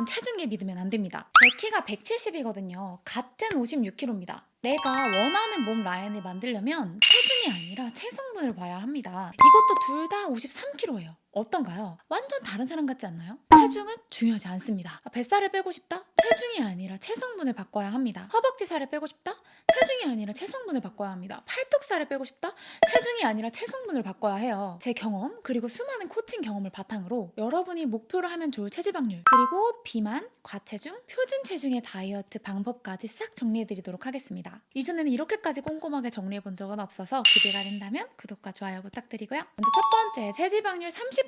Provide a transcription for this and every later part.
여러분 체중계 믿으면 안 됩니다. 제 키가 170이거든요. 같은 56kg입니다. 내가 원하는 몸 라인을 만들려면 체중이 아니라 체성분을 봐야 합니다. 이것도 둘 다 53kg예요. 어떤가요? 완전 다른 사람 같지 않나요? 체중은 중요하지 않습니다. 아, 뱃살을 빼고 싶다? 체중이 아니라 체성분을 바꿔야 합니다. 허벅지 살을 빼고 싶다? 체중이 아니라 체성분을 바꿔야 합니다. 팔뚝 살을 빼고 싶다? 체중이 아니라 체성분을 바꿔야 해요. 제 경험 그리고 수많은 코칭 경험을 바탕으로 여러분이 목표로 하면 좋을 체지방률 그리고 비만, 과체중, 표준 체중의 다이어트 방법까지 싹 정리해드리도록 하겠습니다. 이전에는 이렇게까지 꼼꼼하게 정리해본 적은 없어서 기대가 된다면 구독과 좋아요 부탁드리고요. 먼저 첫 번째 체지방률 30%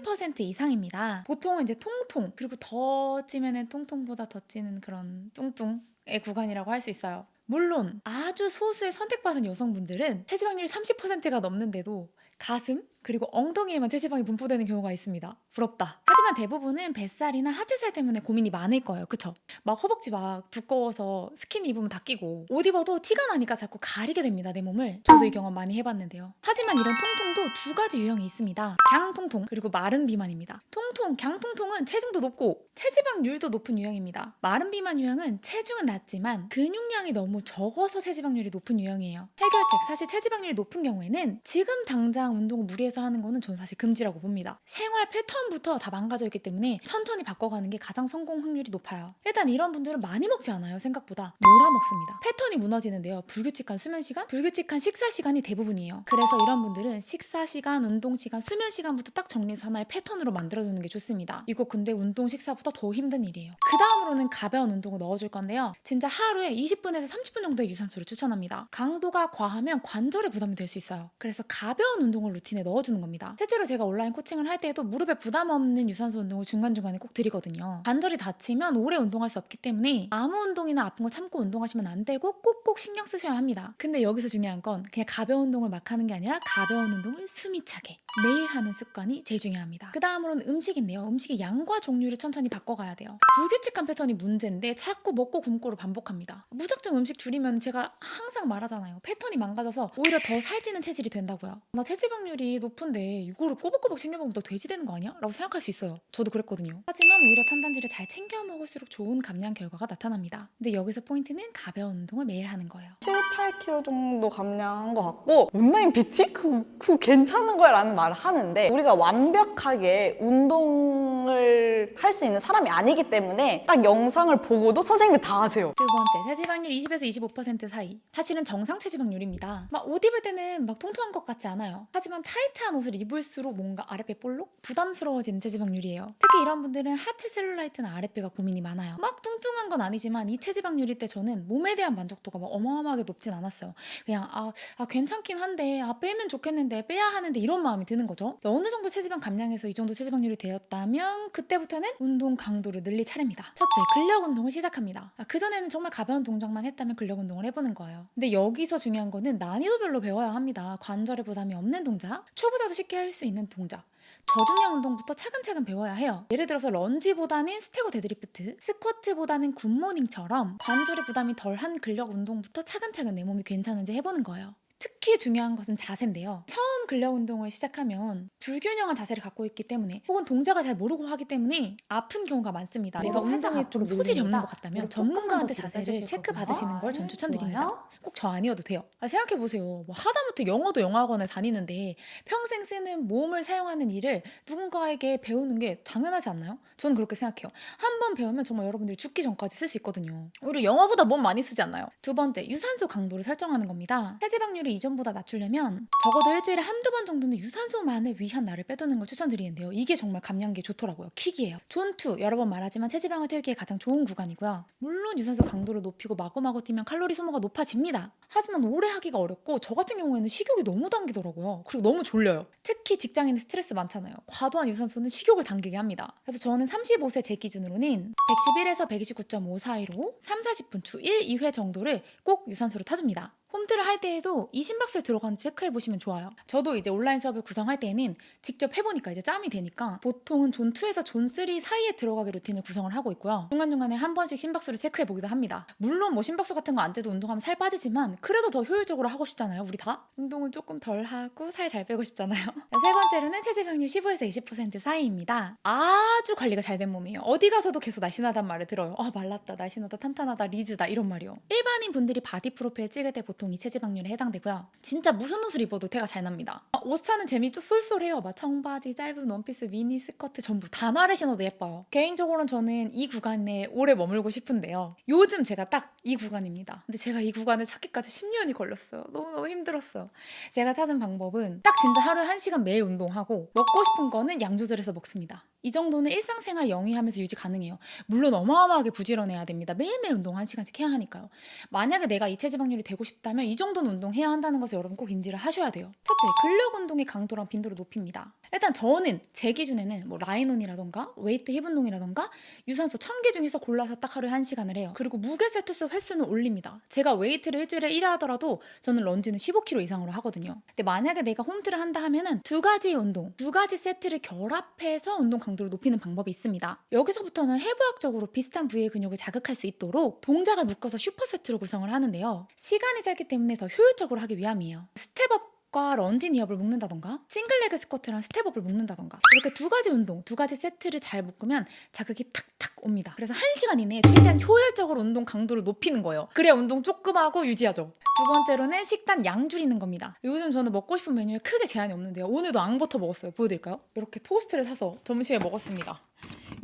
이상입니다. 보통은 이제 통통 그리고 더 찌면은 통통보다 더 찌는 그런 뚱뚱의 구간이라고 할 수 있어요. 물론 아주 소수의 선택받은 여성분들은 체지방률이 30%가 넘는데도 가슴 그리고 엉덩이에만 체지방이 분포되는 경우가 있습니다. 부럽다. 하지만 대부분은 뱃살이나 하체살 때문에 고민이 많을 거예요. 그쵸? 막 허벅지 막 두꺼워서 스키니 입으면 다 끼고 옷 입어도 티가 나니까 자꾸 가리게 됩니다. 내 몸을. 저도 이 경험 많이 해봤는데요. 하지만 이런 통통도 두 가지 유형이 있습니다. 갱통통 그리고 마른 비만입니다. 통통, 갱통통은 체중도 높고 체지방률도 높은 유형입니다. 마른 비만 유형은 체중은 낮지만 근육량이 너무 적어서 체지방률이 높은 유형이에요. 해결책 사실 체지방률이 높은 경우에는 지금 당장 운동을 무리해서 하는 거는 전 사실 금지라고 봅니다. 생활 패턴부터 다 망가져 있기 때문에 천천히 바꿔가는 게 가장 성공 확률이 높아요. 일단 이런 분들은 많이 먹지 않아요. 생각보다 몰아 먹습니다. 패턴이 무너지는데요. 불규칙한 수면 시간, 불규칙한 식사 시간이 대부분이에요. 그래서 이런 분들은 식사 시간, 운동 시간, 수면 시간부터 딱 정리해서 하나의 패턴으로 만들어주는 게 좋습니다. 이거 근데 운동 식사보다 더 힘든 일이에요. 그 다음으로는 가벼운 운동을 넣어줄 건데요. 진짜 하루에 20분에서 30분 정도의 유산소를 추천합니다. 강도가 과하면 관절에 부담이 될 수 있어요. 그래서 가벼운 운동을 루틴에 넣어 주는 겁니다. 실제로 제가 온라인 코칭을 할 때에도 무릎에 부담 없는 유산소 운동을 중간중간에 꼭 드리거든요. 관절이 다치면 오래 운동할 수 없기 때문에 아무 운동이나 아픈 거 참고 운동하시면 안 되고 꼭꼭 신경 쓰셔야 합니다. 근데 여기서 중요한 건 그냥 가벼운 운동을 막 하는 게 아니라 가벼운 운동을 숨이 차게 매일 하는 습관이 제일 중요합니다. 그 다음으로는 음식인데요. 음식의 양과 종류를 천천히 바꿔가야 돼요. 불규칙한 패턴이 문제인데 자꾸 먹고 굶고를 반복합니다. 무작정 음식 줄이면 제가 항상 말하잖아요. 패턴이 망가져서 오히려 더 살찌는 체질이 된다고요. 나 체지방률이 높은데 이거를 꼬박꼬박 챙겨 먹으면 너 돼지 되는 거 아니야? 라고 생각할 수 있어요. 저도 그랬거든요. 하지만 오히려 탄단지를 잘 챙겨 먹을수록 좋은 감량 결과가 나타납니다. 근데 여기서 포인트는 가벼운 운동을 매일 하는 거예요. 7, 8kg 정도 감량한 것 같고 온라인 PT? 그, 그 괜찮은 거야 라는 말을 하는데 우리가 완벽하게 운동을 할 수 있는 사람이 아니기 때문에 딱 영상을 보고도 선생님이 다 하세요 두 번째, 체지방률 20에서 25% 사이. 사실은 정상 체지방률입니다. 막 옷 입을 때는 막 통통한 것 같지 않아요. 하지만 타이트한 옷을 입을수록 뭔가 아랫배 볼록 부담스러워지는 체지방률이에요. 특히 이런 분들은 하체 셀룰라이트나 아랫배가 고민이 많아요. 막 뚱뚱한 건 아니지만 이 체지방률일 때 저는 몸에 대한 만족도가 막 어마어마하게 높진 않았어요. 그냥 아, 아 괜찮긴 한데 아 빼면 좋겠는데 빼야 하는데 이런 마음이 드는 거죠. 어느 정도 체지방 감량해서 이 정도 체지방률이 되었다면 그때부터는 운동 강도를 늘릴 차례입니다. 첫째, 근력 운동을 시작합니다. 아, 그전에는 정말 가벼운 동작만 했다면 근력 운동을 해보는 거예요. 근데 여기서 중요한 거는 난이도별로 배워야 합니다. 관절에 부담이 없는 동작, 초보자도 쉽게 할 수 있는 동작. 저중량 운동부터 차근차근 배워야 해요. 예를 들어서 런지보다는 스테고 데드리프트, 스쿼트보다는 굿모닝처럼 관절에 부담이 덜한 근력 운동부터 차근차근 내 몸이 괜찮은지 해보는 거예요. 특히 중요한 것은 자세인데요. 처음 근력 운동을 시작하면 불균형한 자세를 갖고 있기 때문에 혹은 동작을 잘 모르고 하기 때문에 아픈 경우가 많습니다. 내가 운동에 좀 소질이 없는. 것 같다면 전문가한테 자세를 체크. 받으시는 걸전 네, 추천드립니다. 꼭 저 아니어도 돼요. 아, 생각해 보세요. 뭐 하다못해 영어도 영어학원을 다니는데 평생 쓰는 몸을 사용하는 일을 누군가에게 배우는 게 당연하지 않나요? 저는 그렇게 생각해요. 한 번 배우면 정말 여러분들이 죽기 전까지 쓸 수 있거든요. 오히려 영어보다 몸 많이 쓰지 않나요? 두 번째, 유산소 강도를 설정하는 겁니다. 체지방률을 이전보다 낮추려면 적어도 일주일에 한두 번 정도는 유산소만을 위한 날을 빼두는 걸 추천드리는데요. 이게 정말 감량기에 좋더라고요. 킥이에요. 존투, 여러 번 말하지만 체지방을 태우기에 가장 좋은 구간이고요. 물론 유산소 강도를 높이고 마구마구 뛰면 칼로리 소모가 높아집니다. 하지만 오래 하기가 어렵고 저 같은 경우에는 식욕이 너무 당기더라고요. 그리고 너무 졸려요. 특히 직장인은 스트레스 많잖아요. 과도한 유산소는 식욕을 당기게 합니다. 그래서 저는 35세 제 기준으로는 111에서 129.5 사이로 3, 40분 주 1, 2회 정도를 꼭 유산소를 타줍니다. 홈트를 할 때에도 이 심박수에 들어가는지 체크해 보시면 좋아요. 저도 이제 온라인 수업을 구성할 때에는 직접 해보니까 이제 짬이 되니까 보통은 존 2에서 존 3 사이에 들어가게 루틴을 구성을 하고 있고요. 중간 중간에 한 번씩 심박수를 체크해 보기도 합니다. 물론 뭐 심박수 같은 거 안 재도 운동하면 살 빠지지만 그래도 더 효율적으로 하고 싶잖아요. 우리 다 운동은 조금 덜 하고 살 잘 빼고 싶잖아요. 세 번째로는 체지방률 15에서 20% 사이입니다. 아주 관리가 잘 된 몸이에요. 어디 가서도 계속 날씬하단 말을 들어요. 아 말랐다, 날씬하다, 탄탄하다, 리즈다 이런 말이요. 일반인 분들이 바디 프로필 찍을 때 보통 이 체지 방률에 해당되고요. 진짜 무슨 옷을 입어도 태가 잘 납니다. 아, 옷 사는 재미 좀 쏠쏠해요. 막 청바지, 짧은 원피스, 미니 스커트 전부 단화를 신어도 예뻐요. 개인적으로는 저는 이 구간에 오래 머물고 싶은데요. 요즘 제가 딱 이 구간입니다. 근데 제가 이 구간을 찾기까지 10년이 걸렸어요. 너무너무 힘들었어요. 제가 찾은 방법은 딱 진짜 하루에 1시간 매일 운동하고 먹고 싶은 거는 양 조절해서 먹습니다. 이 정도는 일상생활 영위하면서 유지 가능해요. 물론 어마어마하게 부지런해야 됩니다. 매일매일 운동 1시간씩 해야 하니까요. 만약에 내가 이 체지방률이 되고 싶다면 이 정도는 운동해야 한다는 것을 여러분 꼭 인지를 하셔야 돼요. 첫째, 근력 운동의 강도랑 빈도를 높입니다. 일단 저는 제 기준에는 뭐 라인온이라던가 웨이트 힙 운동이라던가 유산소 1000개 중에서 골라서 딱 하루에 1시간을 해요. 그리고 무게 세트 수 횟수는 올립니다. 제가 웨이트를 일주일에 1회 하더라도 저는 런지는 15kg 이상으로 하거든요. 근데 만약에 내가 홈트를 한다 하면은 두 가지의 운동, 두 가지 세트를 결합해서 운동 강도를 높이는 방법이 있습니다. 여기서부터는 해부학적으로 비슷한 부위의 근육을 자극할 수 있도록 동작을 묶어서 슈퍼세트로 구성을 하는데요. 시간이 짧기 때문에 더 효율적으로 하기 위함이에요. 스텝업 과 런지 니업을 묶는다던가 싱글레그 스쿼트랑 스텝업을 묶는다던가 이렇게 두 가지 운동, 두 가지 세트를 잘 묶으면 자극이 탁탁 옵니다. 그래서 한 시간 이내에 최대한 효율적으로 운동 강도를 높이는 거예요. 그래야 운동 조금 하고 유지하죠. 두 번째로는 식단 양 줄이는 겁니다. 요즘 저는 먹고 싶은 메뉴에 크게 제한이 없는데요. 오늘도 앙버터 먹었어요. 보여드릴까요? 이렇게 토스트를 사서 점심에 먹었습니다.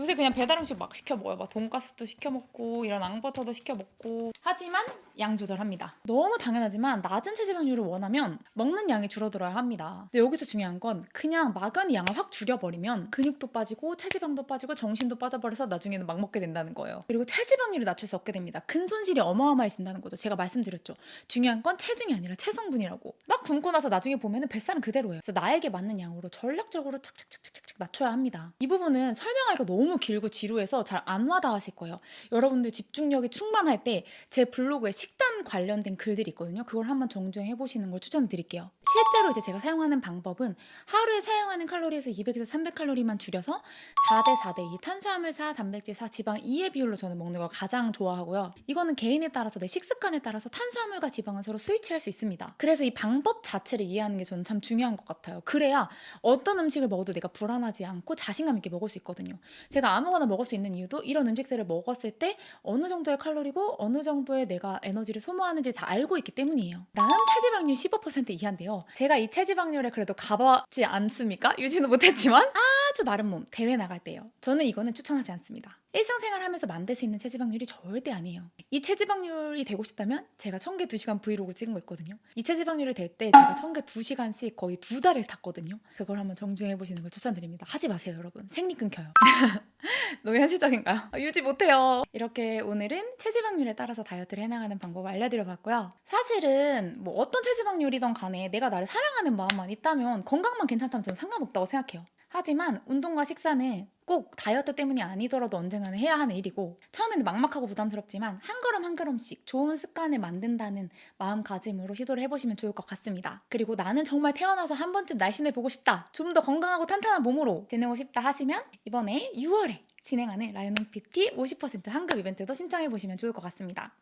요새 그냥 배달 음식 막 시켜 먹어요. 막 돈가스도 시켜 먹고 이런 앙버터도 시켜 먹고 하지만 양 조절합니다. 너무 당연하지만 낮은 체지방률을 원하면 먹는 양이 줄어들어야 합니다. 근데 여기서 중요한 건 그냥 막연히 양을 확 줄여버리면 근육도 빠지고 체지방도 빠지고 정신도 빠져버려서 나중에는 막 먹게 된다는 거예요. 그리고 체지방률을 낮출 수 없게 됩니다. 근 손실이 어마어마해진다는 거죠. 제가 말씀드렸죠. 중요한 건 체중이 아니라 체성분이라고. 막 굶고 나서 나중에 보면은 뱃살은 그대로예요. 그래서 나에게 맞는 양으로 전략적으로 착착착착 착 낮춰야 합니다. 이 부분은 설명하기가 너무 길고 지루해서 잘 안 와닿으실 거예요. 여러분들 집중력이 충만할 때 제 블로그에 식단 관련된 글들이 있거든요. 그걸 한번 정주행해 보시는 걸 추천드릴게요. 실제로 이제 제가 사용하는 방법은 하루에 사용하는 칼로리에서 200에서 300칼로리만 줄여서 4대 4대 2 탄수화물 4, 단백질 4, 지방 2의 비율로 저는 먹는 걸 가장 좋아하고요. 이거는 개인에 따라서 내 식습관에 따라서 탄수화물과 지방은 서로 스위치할 수 있습니다. 그래서 이 방법 자체를 이해하는 게 저는 참 중요한 것 같아요. 그래야 어떤 음식을 먹어도 내가 불안하지 않고 자신감 있게 먹을 수 있거든요. 제가 아무거나 먹을 수 있는 이유도 이런 음식들을 먹었을 때 어느 정도의 칼로리고 어느 정도의 내가 에너지를 소모하는지 다 알고 있기 때문이에요. 나는 체지방률 15% 이하인데요. 제가 이 체지방률에 그래도 가봤지 않습니까? 유지는 못했지만 아 주 마른 몸 대회 나갈 때요. 저는 이거는 추천하지 않습니다. 일상생활 하면서 만들 수 있는 체지방률이 절대 아니에요. 이 체지방률이 되고 싶다면 제가 1000개 2시간 브이로그 찍은 거 있거든요. 이 체지방률이 될때 제가 1000개 2시간씩 거의 두 달을 탔거든요. 그걸 한번 정주행해 보시는 걸 추천드립니다. 하지 마세요, 여러분. 생리 끊겨요. 너무 현실적인가요? 아, 유지 못해요. 이렇게 오늘은 체지방률에 따라서 다이어트를 해나가는 방법을 알려드려 봤고요. 사실은 뭐 어떤 체지방률이던 간에 내가 나를 사랑하는 마음만 있다면 건강만 괜찮다면 저는 상관없다고 생각해요. 하지만 운동과 식사는 꼭 다이어트 때문이 아니더라도 언젠가는 해야 하는 일이고 처음에는 막막하고 부담스럽지만 한 걸음 한 걸음씩 좋은 습관을 만든다는 마음가짐으로 시도를 해보시면 좋을 것 같습니다. 그리고 나는 정말 태어나서 한 번쯤 날씬해 보고 싶다. 좀 더 건강하고 탄탄한 몸으로 지내고 싶다 하시면 이번에 6월에 진행하는 라이언 PT 50% 환급 이벤트도 신청해 보시면 좋을 것 같습니다.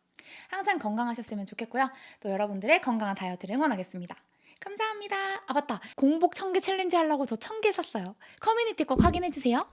항상 건강하셨으면 좋겠고요. 또 여러분들의 건강한 다이어트를 응원하겠습니다. 감사합니다. 아 맞다. 공복 1000개 챌린지 하려고 저 1000개 샀어요. 커뮤니티 꼭 확인해 주세요.